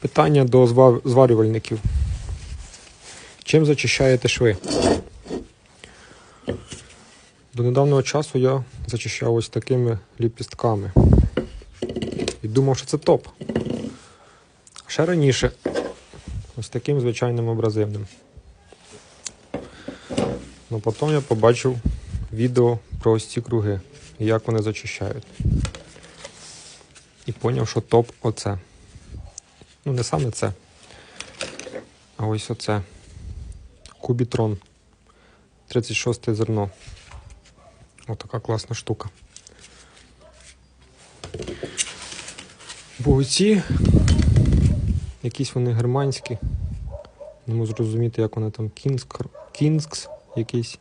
Питання до зварювальників. Чим зачищаєте шви? До недавнього часу я зачищав ось такими ліпістками. І думав, що це топ. Ще раніше ось таким звичайним абразивним. Ну потім я побачив відео про ось ці круги як вони зачищають. І зрозумів, що топ оце. Ну, не саме це. А ось оце. Кубітрон. 36 зерно. Отака класна штука. Бо оці якісь вони германські. Не можу зрозуміти, як вони там Кінгс, Кінгс якийсь.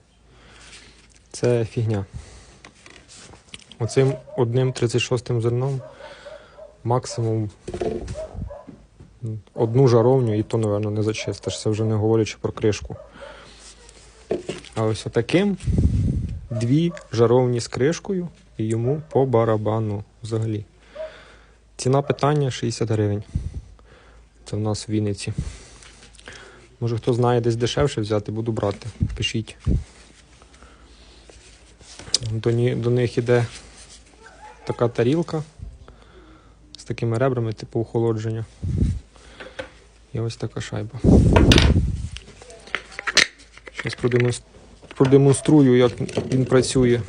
Це фігня. Оцим одним 36 зерном максимум одну жаровню і то, напевно, не зачистиш. Це вже не говорячи про кришку. А ось отаким дві жаровні з кришкою і йому по барабану взагалі. Ціна питання 60 гривень. Це в нас в Вінниці. Може хто знає десь дешевше взяти, буду брати. Пишіть. До, до них іде така тарілка з такими ребрами, типу охолодження. І ось така шайба. Зараз продемонструю, як він працює.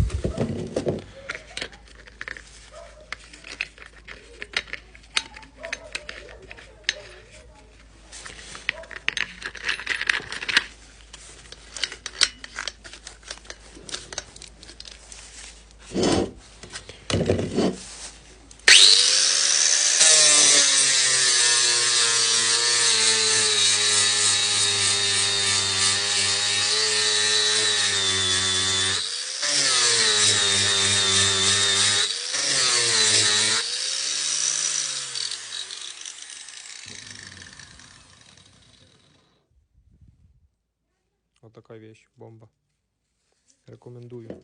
Отака вещь, бомба. Рекомендую.